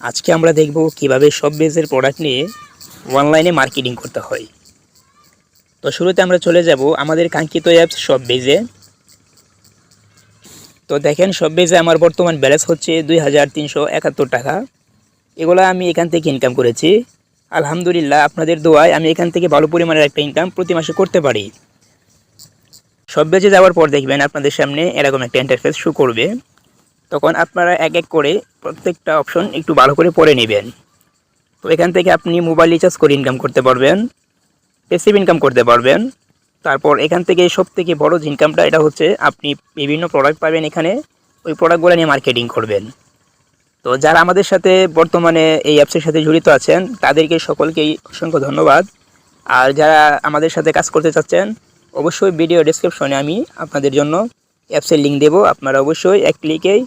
আজকে আমরা দেখব কীভাবে সব বেজের প্রোডাক্ট নিয়ে অনলাইনে মার্কেটিং করতে হয়। তো শুরুতে আমরা চলে যাব আমাদের কাঙ্ক্ষিত অ্যাপস সব বেজে তো দেখেন সব বেজে আমার বর্তমান ব্যালেন্স হচ্ছে দুই হাজার তিনশো একাত্তর টাকা। এগুলো আমি এখান থেকে ইনকাম করেছি। আলহামদুলিল্লাহ, আপনাদের দোয়ায় আমি এখান থেকে ভালো পরিমাণের একটা ইনকাম প্রতি মাসে করতে পারি। সব বেজে যাওয়ার পর দেখবেন আপনাদের সামনে এরকম একটা ইন্টারফেস শো করবে। তখন আপনারা এক এক করে প্রত্যেকটা অপশন একটু ভালো করে পড়ে নেবেন। তো এখান থেকে আপনি মোবাইল রিচার্জ করে ইনকাম করতে পারবেন পেসিভ ইনকাম করতে পারবেন। তারপর এখান থেকে সব থেকে বড় যে ইনকামটা এটা হচ্ছে আপনি বিভিন্ন প্রোডাক্ট পাবেন এখানে, ওই প্রোডাক্টগুলো নিয়ে মার্কেটিং করবেন। তো যারা আমাদের সাথে বর্তমানে এই অ্যাপসের সাথে জড়িত আছেন, তাদেরকে সকলকেই অসংখ্য ধন্যবাদ। আর যারা আমাদের সাথে কাজ করতে চাচ্ছেন, অবশ্যই ভিডিও ডিসক্রিপশনে আমি আপনাদের জন্য অ্যাপসের লিঙ্ক দেবো। আপনারা অবশ্যই এক ক্লিকেই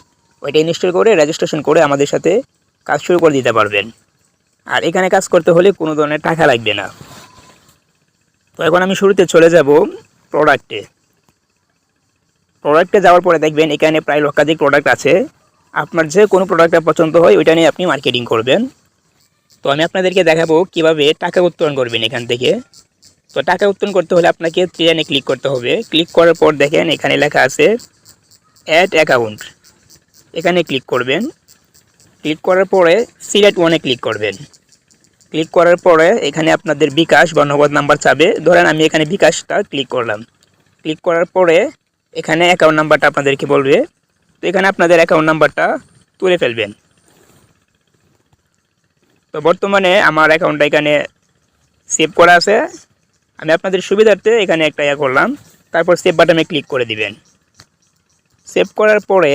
ওইটা ইনস্টল করে রেজিস্ট্রেশন করে আমাদের সাথে কাজ শুরু করে দিতে পারবেন। আর এখানে কাজ করতে হলে কোনো ধরনের টাকা লাগবে না। তো এখন আমি শুরুতে চলে যাব প্রোডাক্টে প্রোডাক্টে যাওয়ার পরে দেখবেন এখানে প্রায় লক্ষাধিক প্রোডাক্ট আছে। আপনার যে কোনো প্রোডাক্টটা পছন্দ হয়, ওইটা নিয়ে আপনি মার্কেটিং করবেন। তো আমি আপনাদেরকে দেখাবো কীভাবে টাকা উত্তোলন করবেন এখান থেকে। তো টাকা উত্তোলন করতে হলে আপনাকে ট্রেনে ক্লিক করতে হবে। ক্লিক করার পর দেখেন এখানে লেখা আছে অ্যাড অ্যাকাউন্ট এখানে ক্লিক করবেন। ক্লিক করার পরে সিলেক্ট ওয়ানে ক্লিক করবেন। ক্লিক করার পরে এখানে আপনাদের বিকাশ বা নগদ নাম্বার চাবে। ধরেন আমি এখানে বিকাশটা ক্লিক করলাম। ক্লিক করার পরে এখানে অ্যাকাউন্ট নাম্বারটা আপনাদেরকে বলবে। তো এখানে আপনাদের অ্যাকাউন্ট নাম্বারটা তুলে ফেলবেন। তো বর্তমানে আমার অ্যাকাউন্টটা এখানে সেভ করা আছে। আমি আপনাদের সুবিধার্থে এখানে একটা ইয়া করলাম। তারপর সেভ বাটনে ক্লিক করে দিবেন। সেভ করার পরে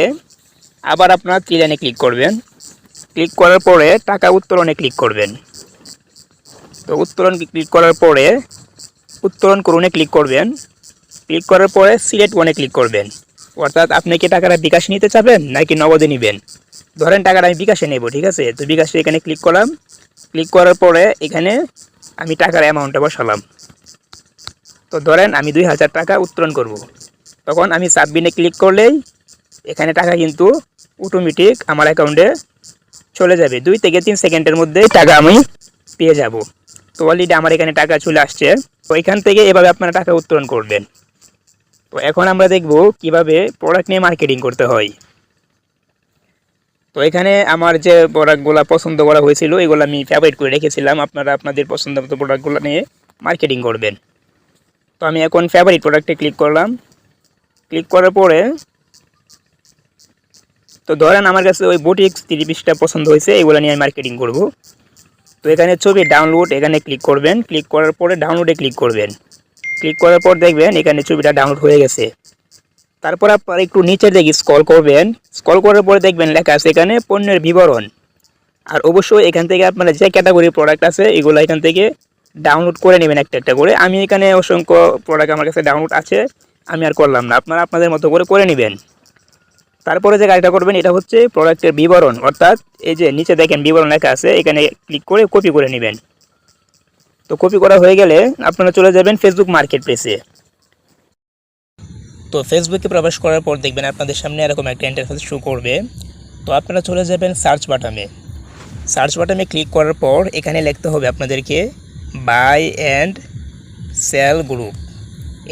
আবার আপনার ত্রিলাইনে ক্লিক করবেন? ক্লিক করার পরে টাকা উত্তোলনে ক্লিক করবেন। তো উত্তোলন ক্লিক করার পরে উত্তোলন করুনে ক্লিক করবেন। ক্লিক করার পরে সিলেক্ট ওয়ানে ক্লিক করবেন। অর্থাৎ আপনি কি টাকাটা বিকাশ নিতে চাবেন নাকি নগদে নেবেন? ধরেন টাকাটা আমি বিকাশে নেব, ঠিক আছে? তো বিকাশে এখানে ক্লিক করলাম। ক্লিক করার পরে এখানে আমি টাকার অ্যামাউন্টটা বসালাম। তো ধরেন আমি দুই হাজার টাকা উত্তোলন করব। তখন আমি সাবমিটে ক্লিক করলেই এখানে টাকা কিন্তু অটোমেটিক আমার অ্যাকাউন্টে চলে যাবে। দুই থেকে তিন সেকেন্ডের মধ্যেই টাকা আমি পেয়ে যাব। তো অলরেডি আমার এখানে টাকা চলে আসছে। তো এখান থেকে এভাবে আপনারা টাকা উত্তোলন করবেন। তো এখন আমরা দেখব কীভাবে প্রোডাক্ট নিয়ে মার্কেটিং করতে হয়। তো এখানে আমার যে প্রোডাক্টগুলো পছন্দ করা হয়েছিল, এগুলো আমি ফেভারিট করে রেখেছিলাম। আপনারা আপনাদের পছন্দ মতো প্রোডাক্টগুলো নিয়ে মার্কেটিং করবেন। তো আমি এখন ফেভারিট প্রোডাক্টে ক্লিক করলাম। ক্লিক করার পরে তো ধরেন আমার কাছে ওই বুটিক্স থ্রি পিসটা পছন্দ হয়েছে, এগুলো নিয়ে আমি মার্কেটিং করব। তো এখানে ছবি ডাউনলোড এখানে ক্লিক করবেন। ক্লিক করার পরে ডাউনলোডে ক্লিক করবেন। ক্লিক করার পর দেখবেন এখানে ছবিটা ডাউনলোড হয়ে গেছে। তারপর আপনারা একটু নিচের দিকে স্ক্রল করবেন। স্কল করার পরে দেখবেন লেখা আছে এখানে পণ্যের বিবরণ। আর অবশ্যই এখান থেকে আপনারা যে ক্যাটাগরির প্রোডাক্ট আছে, এগুলো এখান থেকে ডাউনলোড করে নেবেন একটা একটা করে। আমি এখানে অসংখ্য প্রোডাক্ট আমার কাছে ডাউনলোড আছে, আমি আর করলাম না। আপনারা আপনাদের মতো করে করে নেবেন। তারপরে যে গাড়িটা করবেন, এটা হচ্ছে প্রোডাক্টের বিবরণ। অর্থাৎ এই যে নিচে দেখেন বিবরণ লেখা আছে, এখানে ক্লিক করে কপি করে নেবেন। তো কপি করা হয়ে গেলে আপনারা চলে যাবেন ফেসবুক মার্কেট প্লেসে তো ফেসবুকে প্রবেশ করার পর দেখবেন আপনাদের সামনে এরকম একটা ইন্টারফেস শো করবে। তো আপনারা চলে যাবেন সার্চ বাটামে সার্চ বাটামে ক্লিক করার পর এখানে লিখতে হবে আপনাদেরকে বাই অ্যান্ড সেল গ্রুপ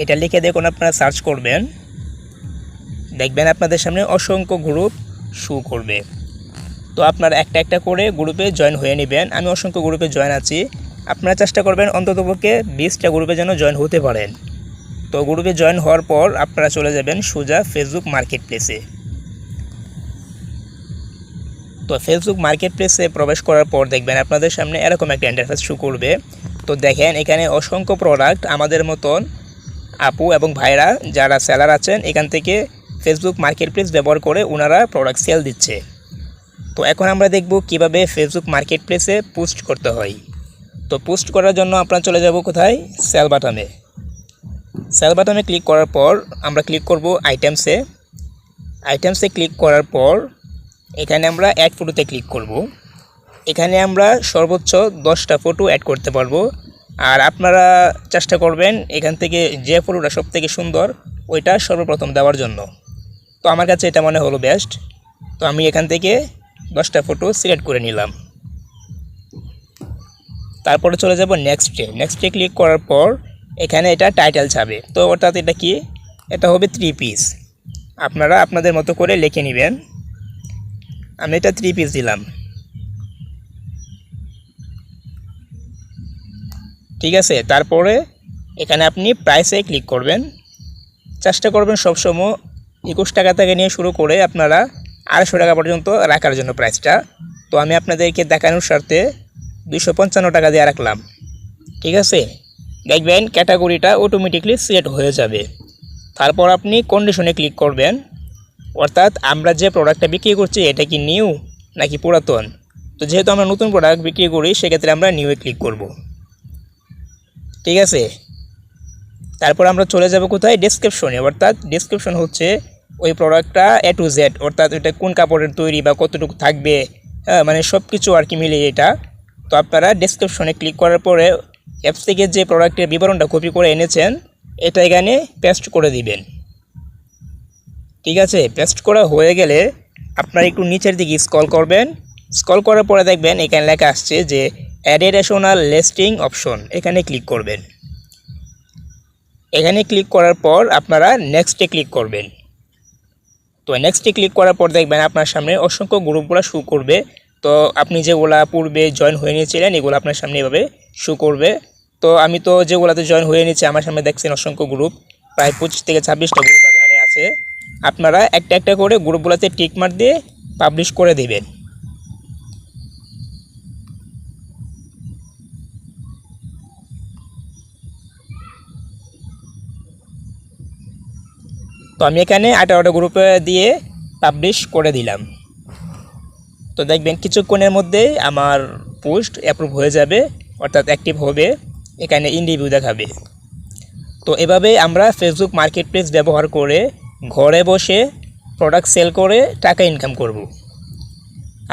এটা লিখে দেখুন আপনারা সার্চ করবেন। দেখবেন আপনাদের সামনে অসংখ্য গ্রুপ শু করবে। তো আপনারা একটা একটা করে গ্রুপে জয়েন হয়ে নেবেন। আমি অসংখ্য গ্রুপে জয়েন আছি। আপনারা চেষ্টা করবেন অন্ততপক্ষে বিশটা গ্রুপে যেন জয়েন হতে পারেন। তো গ্রুপে জয়েন হওয়ার পর আপনারা চলে যাবেন সোজা ফেসবুক মার্কেট প্লেসে তো ফেসবুক মার্কেট প্লেসে প্রবেশ করার পর দেখবেন আপনাদের সামনে এরকম একটা ইন্টারফেস শো করবে। তো দেখেন এখানে অসংখ্য প্রোডাক্ট আমাদের মতন আপু এবং ভাইরা যারা সেলার আছেন এখান থেকে ফেসবুক মার্কেট প্লেস ব্যবহার করে ওনারা প্রোডাক্ট সেল দিচ্ছে। তো এখন আমরা দেখব কীভাবে ফেসবুক মার্কেট প্লেসে পোস্ট করতে হয়। তো পোস্ট করার জন্য আপনারা চলে যাব কোথায়? সেল বাটনে সেল বাটনে ক্লিক করার পর আমরা ক্লিক করব আইটেমসে আইটেমসে ক্লিক করার পর এখানে আমরা অ্যাড ফটোতে ক্লিক করব। এখানে আমরা সর্বোচ্চ দশটা ফটো অ্যাড করতে পারব। আর আপনারা চেষ্টা করবেন এখান থেকে যে ফটোটা সব থেকে সুন্দর, ওইটা সর্বপ্রথম দেওয়ার জন্য। তো আমার কাছে এটা মনে হলো বেস্ট তো আমি এখান থেকে দশটা ফটো সিলেক্ট করে নিলাম। তারপরে চলে যাব নেক্সটে নেক্সটে ক্লিক করার পর এখানে এটা টাইটেল যাবে তো অর্থাৎ এটা কি? এটা হবে থ্রি পিস আপনারা আপনাদের মতো করে লিখে নেবেন। আমি এটা থ্রি পিস দিলাম। ঠিক আছে? তারপরে এখানে আপনি প্রাইসে ক্লিক করবেন। চেষ্টা করবেন সবসময় একুশ টাকা থেকে নিয়ে শুরু করে আপনারা আড়াইশো টাকা পর্যন্ত রাখার জন্য প্রাইসটা তো আমি আপনাদেরকে দেখানোর স্বার্থে দুশো পঞ্চান্ন টাকা দিয়ে রাখলাম। ঠিক আছে? দেখবেন ক্যাটাগরিটা অটোমেটিকলি সিলেক্ট হয়ে যাবে। তারপর আপনি কন্ডিশনে ক্লিক করবেন। অর্থাৎ আমরা যে প্রোডাক্টটা বিক্রি করছি, এটা কি নিউ নাকি পুরাতন? তো যেহেতু আমরা নতুন প্রোডাক্ট বিক্রি করি, সেক্ষেত্রে আমরা নিউয়ে ক্লিক করব। ঠিক আছে? তারপর আমরা চলে যাব কোথায়? ডেসক্রিপশনে অর্থাৎ ডেসক্রিপশন হচ্ছে ওই প্রোডাক্টটা এ টু জেড অর্থাৎ ওইটা কোন কাপড়ের তৈরি বা কতটুকু থাকবে হ্যাঁ মানে সব কিছু আর কি মিলে এটা। তো আপনারা ডেসক্রিপশনে ক্লিক করার পরে অ্যাপস থেকে যে প্রোডাক্টের বিবরণটা কপি করে এনেছেন, এটা এখানে পেস্ট করে দিবেন। ঠিক আছে? পেস্ট করা হয়ে গেলে আপনারা একটু নিচের দিকে স্কল করবেন। স্কল করার পরে দেখবেন এখানে লেখা আসছে যে অ্যাডিশনাল লিস্টিং অপশন এখানে ক্লিক করবেন। এখানে ক্লিক করার পর আপনারা নেক্সটে ক্লিক করবেন। তো নেক্সটে ক্লিক করার পর দেখবেন আপনার সামনে অসংখ্য গ্রুপগুলো শু করবে। তো আপনি যেগুলা পূর্বে জয়েন হয়ে নিয়েছিলেন, এগুলো আপনার সামনে এভাবে শু করবে। তো আমি তো যেগুলোতে জয়েন হয়ে নিয়েছি, আমার সামনে দেখছেন অসংখ্য গ্রুপ প্রায় পঁচিশ থেকে ছাব্বিশটা গ্রুপ এখানে আছে। আপনারা একটা একটা করে গ্রুপগুলোতে মার দিয়ে পাবলিশ করে দিবেন। তো আমি এখানে আঠারোটা গ্রুপে দিয়ে পাবলিশ করে দিলাম। তো দেখবেন কিছুক্ষণের মধ্যেই আমার পোস্ট অ্যাপ্রুভ হয়ে যাবে, অর্থাৎ অ্যাক্টিভ হবে, এখানে ইন্ডিভিউ দেখাবে। তো এভাবে আমরা ফেসবুক মার্কেট প্লেস ব্যবহার করে ঘরে বসে প্রোডাক্ট সেল করে টাকা ইনকাম করব।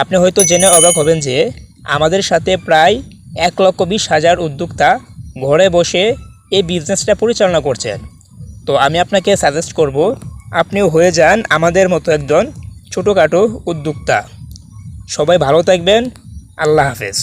আপনি হয়তো জেনে অবাক হবেন যে আমাদের সাথে প্রায় এক লক্ষ বিশ হাজার উদ্যোক্তা ঘরে বসে এই বিজনেসটা পরিচালনা করছেন। তো আমি আপনাকে সাজেস্ট করব, আপনিও হয়ে যান আমাদের মতো একজন ছোটোখাটো উদ্যোক্তা। সবাই ভালো থাকবেন, আল্লাহ হাফেজ।